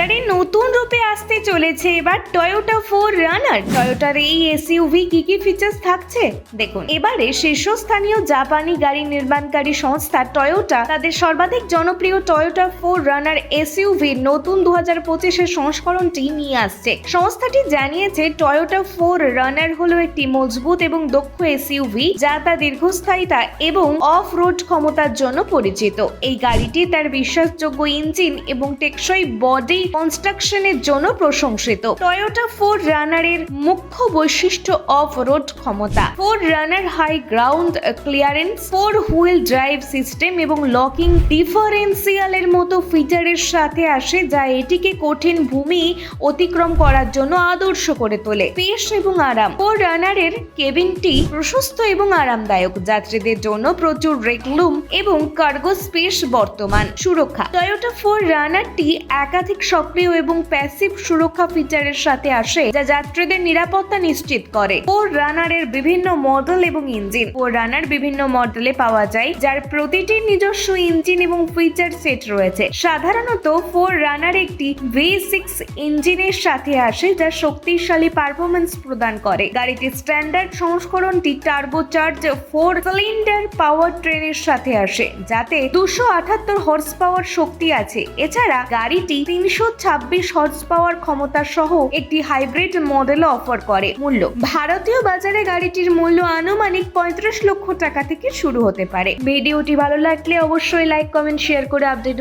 বাজারে নতুন রূপে আসতে চলেছে এবার টয়োটা ফোর রানার টয়োটার এই এসইউভি কি কি ফিচার্স থাকছে? দেখুন, এবারে শীর্ষস্থানীয় জাপানি গাড়ি নির্মাণকারী সংস্থা টয়োটা তাদের সর্বাধিক জনপ্রিয় টয়োটা ফোর রানার এসইউভি নতুন দু হাজার পঁচিশের সংস্করণটি নিয়ে আসছে। সংস্থাটি জানিয়েছে টয়োটা ফোর রানার হলো একটি মজবুত এবং দক্ষ এসইউভি যা তার দীর্ঘস্থায়িতা এবং অফ রোড ক্ষমতার জন্য পরিচিত। এই গাড়িটি তার বিশ্বাসযোগ্য ইঞ্জিন এবং টেকসই বডি কনস্ট্রাকশনের জন্য প্রশংসিত। টয়োটা ফোর রানারের মুখ্য বৈশিষ্ট্য অফ রোড ক্ষমতা। Four runner high ground clearance four wheel drive system এবং লকিং ডিফারেন্সিয়ালের মতো ফিচারের সাথে আসে যা এটিকে কঠিন ভূমি অতিক্রম করার জন্য আদর্শ করে তোলে। পেশ এবং আরাম। ফোর রানারের কেবিনটি প্রশস্ত এবং আরামদায়ক। যাত্রীদের জন্য প্রচুর রেকলুম এবং কার্গো স্পেস বর্তমান। সুরক্ষা। টয়োটা ফোর রানারটি একাধিক সক্রিয় এবং প্যাসিভ সুরক্ষা ফিচারের সাথে আসে, যা যাত্রীদের নিরাপত্তা নিশ্চিত করে। ফোর রানারের বিভিন্ন মডেল এবং ইঞ্জিন ফোর রানার বিভিন্ন মডেলে পাওয়া যায়, যার প্রতিটির নিজস্ব ইঞ্জিন এবং ফিচার সেট রয়েছে। সাধারণত ফোর রানার একটি ভি সিক্স ইঞ্জিনের সাথে আসে, যা শক্তিশালী পারফরমেন্স প্রদান করে। গাড়িটির স্ট্যান্ডার্ড সংস্করণটি turbo charge four cylinder power ট্রেনের সাথে আসে, যাতে দুশো আঠাত্তর হর্স পাওয়ার শক্তি আছে। এছাড়া গাড়িটি তিনশো ছাব্বিশ হর্স পাওয়ার ক্ষমতা সহ একটি হাইব্রিড মডেল অফার করে মূল্য। ভারতীয় বাজারে গাড়িটির মূল্য আনুমানিক পঁয়ত্রিশ লক্ষ টাকা থেকে শুরু হতে পারে। ভিডিওটি ভালো লাগলে অবশ্যই লাইক কমেন্ট শেয়ার করে আপডেট